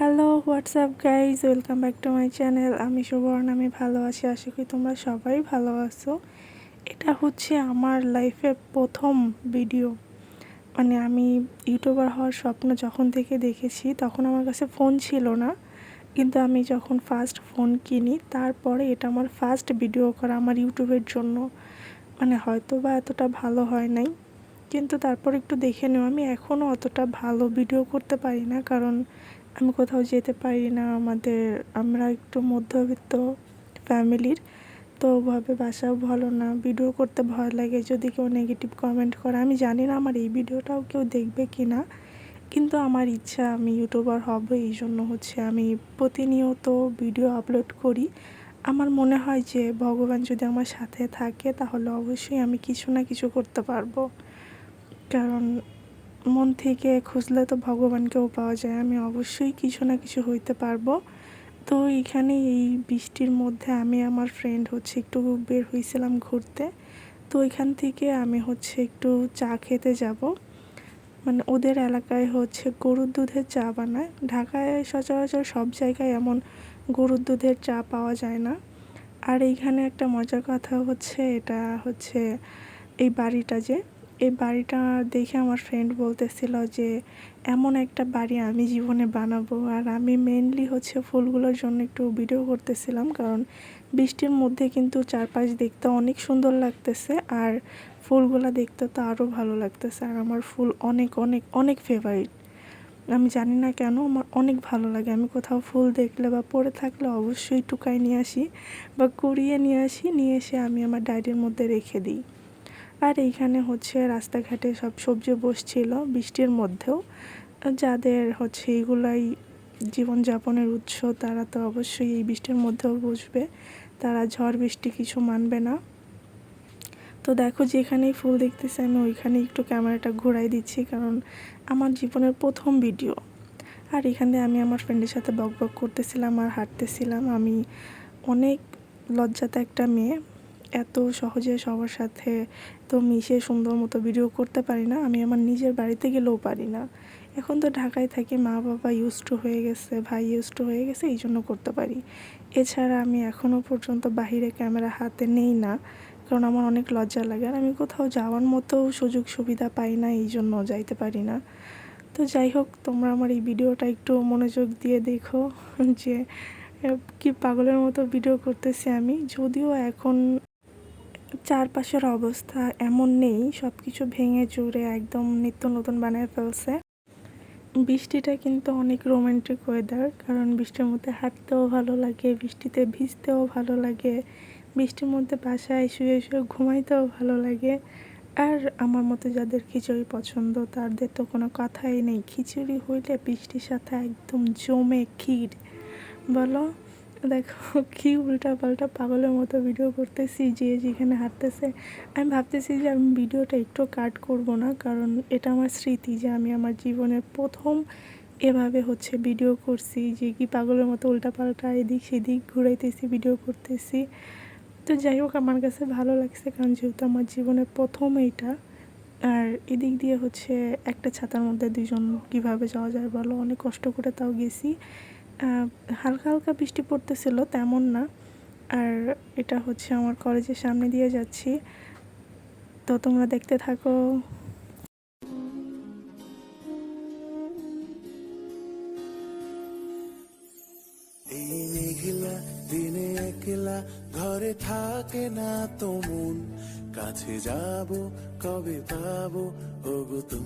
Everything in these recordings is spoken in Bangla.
Hello WhatsApp guys welcome back to my channel আমি সুবর্ণ, আমি ভালো আছি। আশা করি তোমরা সবাই ভালো আছো। এটা হচ্ছে আমার লাইফের প্রথম ভিডিও মানে আমি ইউটিউবার হওয়ার স্বপ্ন যখন থেকে দেখেছি, তখন আমার কাছে ফোন ছিল না। কিন্তু আমি যখন ফার্স্ট ফোন কিনি, তারপরে এটা আমার ফার্স্ট ভিডিও করা আমার ইউটিউবের জন্য। মানে হয়তো বা এতটা ভালো হয় নাই। কিন্তু তারপর একটু দেখে নেও, আমি এখনও অতটা ভালো ভিডিও করতে পারি না। কারণ আমি কোথাও যেতে পারি না। আমাদের, আমরা একটু মধ্যবিত্ত ফ্যামিলির, তো ওভাবে বাসাও ভালো না। ভিডিও করতে ভয় লাগে যদি কেউ নেগেটিভ কমেন্ট করে। আমি জানি না আমার এই ভিডিওটাও কেউ দেখবে কি না কিন্তু আমার ইচ্ছা আমি ইউটিউবার হব এই জন্য হচ্ছে আমি প্রতিনিয়ত ভিডিও আপলোড করি। আমার মনে হয় যে ভগবান যদি আমার সাথে থাকে তাহলে অবশ্যই আমি কিছু না কিছু করতে পারব। কারণ মন থেকে খুঁজলে তো ভগবানকেও পাওয়া যায়। আমি অবশ্যই কিছু না কিছু হইতে পারব। তো এখানে এই বৃষ্টির মধ্যে আমি আমার ফ্রেন্ড হচ্ছে একটু বের হয়েছিলাম ঘুরতে। তো এখান থেকে আমি হচ্ছে একটু চা খেতে যাব। মানে ওদের এলাকায় হচ্ছে গরুর দুধের চা বানায়। ঢাকায় সচরাচর সব জায়গায় এমন গরুর দুধের চা পাওয়া যায় না। আর এইখানে একটা মজার কথা হচ্ছে, এটা হচ্ছে এই বাড়িটা যে এই বাড়িটা দেখে আমার ফ্রেন্ড বলতেছিল যে, এমন একটা বাড়ি আমি জীবনে বানাবো। আর আমি মেনলি হচ্ছে ফুলগুলোর জন্য একটু ভিডিও করতেছিলাম, কারণ বৃষ্টির মধ্যে কিন্তু চারপাশ দেখতে অনেক সুন্দর লাগতেছে আর ফুলগুলো দেখতে তো আরও ভালো লাগতেছে। আর আমার ফুল অনেক অনেক অনেক ফেভারিট আমি জানি না কেন, আমার অনেক ভালো লাগে। আমি কোথাও ফুল দেখলে বা পড়ে থাকলে অবশ্যই টুকাই নিয়ে আসি বা কুড়িয়ে নিয়ে আসি। নিয়ে এসে আমি আমার ডায়েরির মধ্যে রেখে দিই। আর এইখানে হচ্ছে রাস্তাঘাটে সব সবজি বসছিল বৃষ্টির মধ্যেও। যাদের হচ্ছে এইগুলাই জীবনযাপনের উৎস, তারা তো অবশ্যই এই বৃষ্টির মধ্যেও বসবে। তারা ঝড় বৃষ্টি কিছু মানবে না। তো দেখো যেখানেই ফুল দেখতেছি, আমি ওইখানে একটু ক্যামেরাটা ঘোরাই দিচ্ছি, কারণ আমার জীবনের প্রথম ভিডিও। আর এখানে আমি আমার ফ্রেন্ডের সাথে বক বক করতেছিলাম আর হাঁটতেছিলাম। আমি অনেক লজ্জাতে একটা মেয়ে। এত সহজে সবার সাথে তো মিশে সুন্দর মতো ভিডিও করতে পারি না, আমি আমার নিজের বাড়িতে গেলেও পারি না। এখন তো ঢাকায় থাকি, মা বাবা ইউজড হয়ে গেছে, ভাই ইউজড হয়ে গেছে, এই জন্য করতে পারি। এছাড়া আমি এখনও পর্যন্ত বাহিরে ক্যামেরা হাতে নেই না, কারণ আমার অনেক লজ্জা লাগে, আর আমি কোথাও যাওয়ার মতো সুযোগ সুবিধা পাই না, এই জন্য যাইতে পারি না। তো যাই হোক, তোমরা আমার এই ভিডিওটা একটু মনোযোগ দিয়ে দেখো, যে কি পাগলের মতো ভিডিও করতেছি আমি, যদিও এখন চারপাশের অবস্থা এমন নেই সব কিছু ভেঙে চুরে একদম নিত্য নতুন বানিয়ে ফেলছে। বৃষ্টিটা কিন্তু অনেক রোমান্টিক ওয়েদার কারণ বৃষ্টির মধ্যে হাঁটতেও ভালো লাগে, বৃষ্টিতে ভিজতেও ভালো লাগে, বৃষ্টির মধ্যে বাসায় শুয়ে শুয়ে ঘুমাইতেও ভালো লাগে। আর আমার মতো যাদের খিচুড়ি পছন্দ, তাদের তো কোনো কথাই নেই। খিচুড়ি হইলে বৃষ্টির সাথে একদম জমে ক্ষীর। বলো? দেখো, কি উল্টা পাল্টা পাগলের মতো ভিডিও করতেছি যে যেখানে হাঁটতেছে। আমি ভাবতেছি যে আমি ভিডিওটা একটু কাট করব না, কারণ এটা আমার স্মৃতি যে আমি আমার জীবনের প্রথম এভাবে হচ্ছে ভিডিও করছি, যে কি পাগলের মতো উল্টা পাল্টা এদিক সেদিক ঘুরাইতেছি ভিডিও করতেছি। তো যাই হোক, আমার কাছে ভালো লাগছে কারণ যেহেতু আমার জীবনের প্রথম এইটা, আর এদিক দিয়ে হচ্ছে একটা ছাতার মধ্যে দুজন কীভাবে যাওয়া যায় বলো, অনেক কষ্ট করে তাও গেছি। হালকা হালকা বৃষ্টি পড়তেছিল, তেমন না। আর এটা হচ্ছে আমার কলেজের সামনে দিয়ে যাচ্ছি। তো তোমরা দেখতে থাকো। দিনে একলা, ঘরে থাকে না তো মন। কাছে যাব, কবে পাবো? ওগো তোমার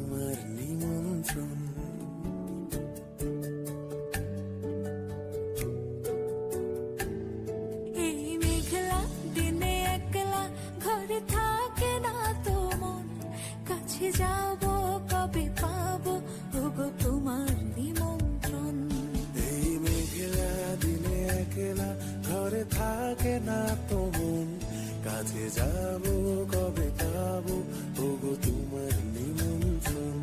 যাব কবে পাবো ওগো তোমার নিমন্ত্রণ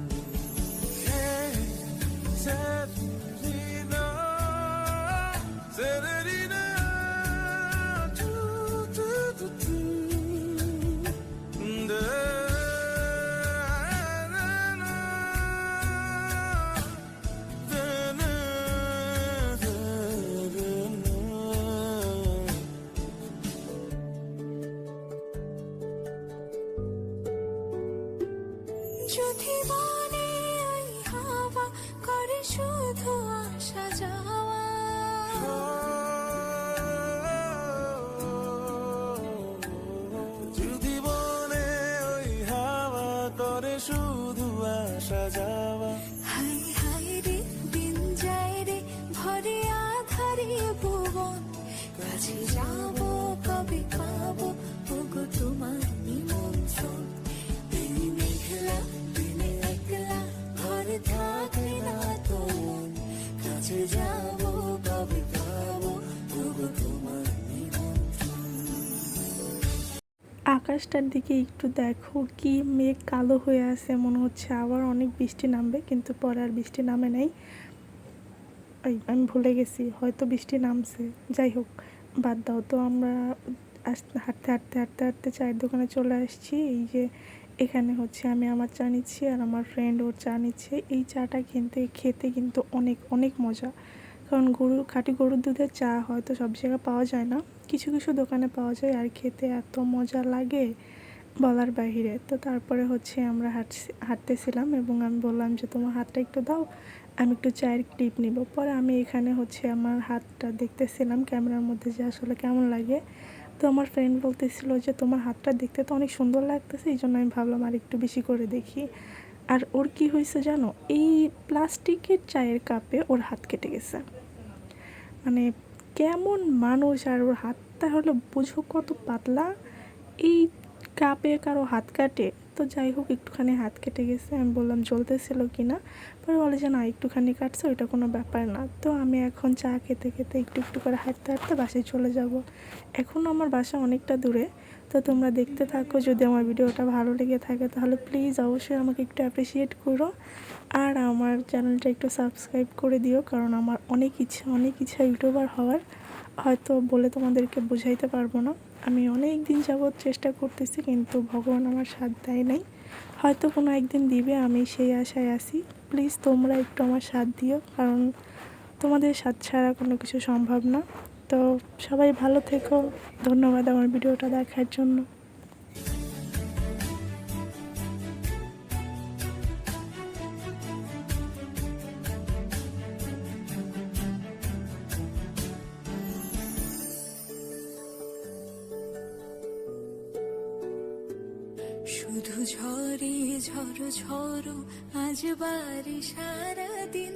do, do, do, do. people. আকাশটার দিকে একটু দেখো, কি মেঘ কালো হয়ে আছে মনে হচ্ছে। আবার অনেক বৃষ্টি নামবে, কিন্তু পরে আর বৃষ্টি নামে নাই। আমি ভুলে গেছি, হয়তো বৃষ্টি নামছে। যাই হোক, বাদ দাও তো, আমরা আস- হাঁটতে হাঁটতে হাঁটতে হাঁটতে চায়ের দোকানে চলে আসছি। এই যে, এখানে হচ্ছে আমি আমার চা নিচ্ছি আর আমার ফ্রেন্ড ওর চা নিচ্ছে। এই চাটা কিনতে, খেতে কিন্তু অনেক অনেক মজা। কারণ গরু, খাঁটি গরুর দুধের চা হয়তো সব জায়গায় পাওয়া যায় না। কিছু কিছু দোকানে পাওয়া যায় আর খেতে এত মজা লাগে বলার বাহিরে। তো তারপরে হচ্ছে আমরা হাঁটছি, হাঁটতেছিলাম এবং আমি বললাম যে, তোমার হাতটা একটু দাও, আমি একটু চায়ের ক্লিপ নিব। পরে আমি এখানে হচ্ছে আমার হাতটা দেখতেছিলাম ক্যামেরার মধ্যে যে, আসলে কেমন লাগে? তো আমার ফ্রেন্ড বলতেছিল যে, তোমার হাতটা দেখতে তো অনেক সুন্দর লাগতেছে। এই জন্য আমি ভাবলাম আর একটু বেশি করে দেখি। আর ওর কি হয়েছে জানো? এই প্লাস্টিকের চায়ের কাপে ওর হাত কেটে গেছে। মানে কেমন মানুষ আর ওর হাতটা হলো বুঝো কত পাতলা। এই কাপে কারও হাত কাটে, তো যাই হোক একটুখানি হাত কেটে গেছে। আমি বললাম, জ্বলতেছিল কি না? পরে বলে যে, না, একটুখানি কাটছে, ওইটা কোনো ব্যাপার না। তো আমি এখন চা খেতে খেতে একটু একটু করে হাঁটতে হাঁটতে বাসায় চলে যাব। এখন আমার বাসা অনেকটা দূরে। তো তোমরা দেখতে থাকো, যদি আমার ভিডিওটা ভালো লেগে থাকে তাহলে প্লিজ অবশ্যই আমাকে একটু অ্যাপ্রিসিয়েট করো। আর আমার চ্যানেলটা একটু সাবস্ক্রাইব করে দিও, কারণ আমার অনেক ইচ্ছা অনেক ইচ্ছা ইউটিউবার হওয়ার। হয়তো বলে তোমাদেরকে বোঝাইতে পারব না। আমি অনেক দিন যাবৎ চেষ্টা করতেছি, কিন্তু ভগবান আমার সাথ দেয় নাই। হয়তো কোনো একদিন দিবে, আমি সেই আশায় আছি। প্লিজ তোমরা একটু আমার সাথ দিও, কারণ তোমাদের সাথ ছাড়া কোনো কিছু সম্ভব না। তো সবাই ভালো থেকো। ধন্যবাদ আমার ভিডিওটা দেখার জন্য। শুধু ঝরে ঝড়ো ঝড়ো, আজ বাড়ি সারাদিন।